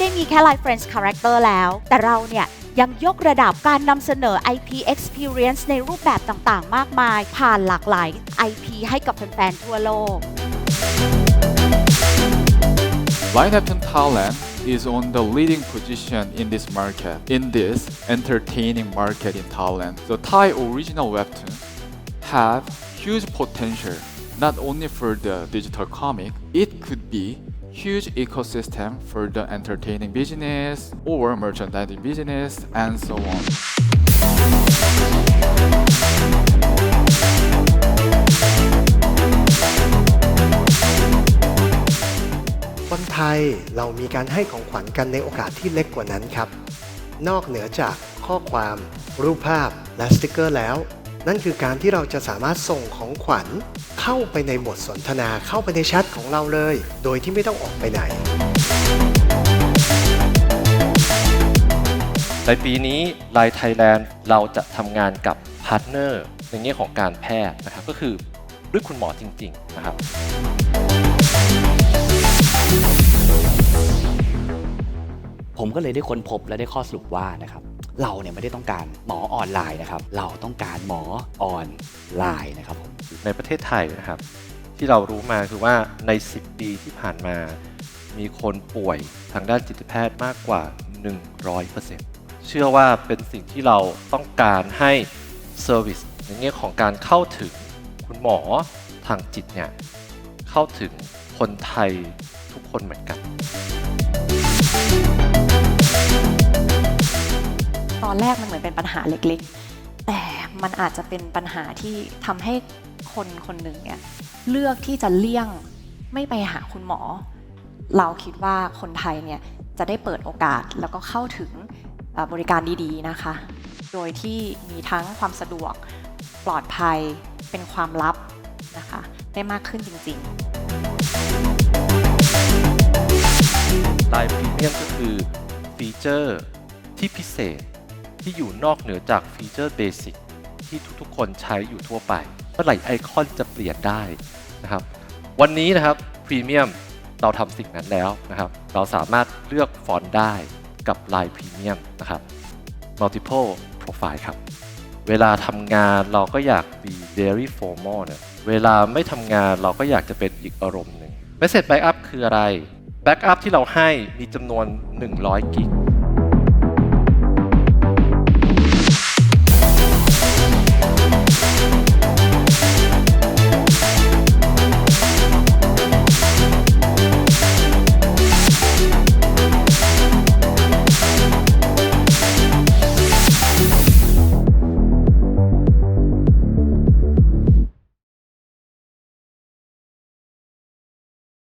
ได้ไม่มีแค่ Line Friends Character แล้ว แต่เราเนี่ยยังยกระดับการนำเสนอ IP Experience ในรูปแบบต่างๆ มากมาย ผ่านหลากหลาย IP ให้กับแฟนๆ ทั่วโลก Line Neptune Thailand is on the leading position in this market, in this entertaining market in Thailand. The Thai original webtoon have huge potential, not only for the digital comic, it could be huge ecosystem for the entertaining business or merchandising business and so on. คนไทยเรามีการให้ของขวัญกันในโอกาสที่เล็กกว่านั้นครับ นอกเหนือจากข้อความ รูปภาพและสติกเกอร์แล้ว นั่นคือการที่เราจะสามารถส่งของขวัญเข้าไปในบทสนทนาเข้าไปในแชทของเราเลย โดยที่ไม่ต้องออกไปไหน ในปีนี้ไลน์ไทยแลนด์เราจะทำงานกับพาร์ทเนอร์ในแง่ของการแพทย์นะครับก็คือด้วยคุณหมอจริง ๆ นะครับผมก็เลยได้ค้นพบและได้ข้อสรุปว่านะครับ เราเนี่ยไม่ได้ต้องการหมอออนไลน์นะครับ เราต้องการหมอออนไลน์นะครับผมในประเทศไทยนะครับ ที่เรารู้มาคือว่าใน 10 ปีที่ผ่านมา มีคนป่วยทางด้านจิตแพทย์มากกว่า 100%เชื่อว่าเป็นสิ่งที่เราต้องการให้เซอร์วิสในแง่ของการเข้าถึงคุณหมอทางจิตเนี่ยเข้าถึงคนไทยทุกคนเหมือนกัน อนแรกมันเหมือนเป็นปัญหาเล็กๆ แต่มันอาจจะเป็นปัญหาที่ทำให้คนคนหนึ่งเนี่ยเลือกที่จะเลี่ยงไม่ไปหาคุณหมอ เราคิดว่าคนไทยเนี่ยจะได้เปิดโอกาสแล้วก็เข้าถึงบริการดีๆนะคะ โดยที่มีทั้งความสะดวกปลอดภัยเป็นความลับนะคะได้มากขึ้นจริงๆไลน์พรีเมียมก็คือฟีเจอร์ที่พิเศษ ที่อยู่นอกเหนือจากฟีเจอร์เบสิกที่ทุกๆ คนใช้อยู่ทั่วไปเมื่อไหร่ไอคอนจะเปลี่ยนได้นะครับ วันนี้นะครับพรีเมียมเราทำสิ่งนั้นแล้วนะครับ เราสามารถเลือกฟอนต์ได้กับไลน์พรีเมียมนะครับ multiple profile ครับ เวลาทำงานเราก็อยาก be very formal เนี่ยเวลาไม่ทำงานเราก็อยากจะเป็นอีกอารมณ์หนึ่ง Message Backup คืออะไร Backup ที่เราให้มีจำนวน 100 กิก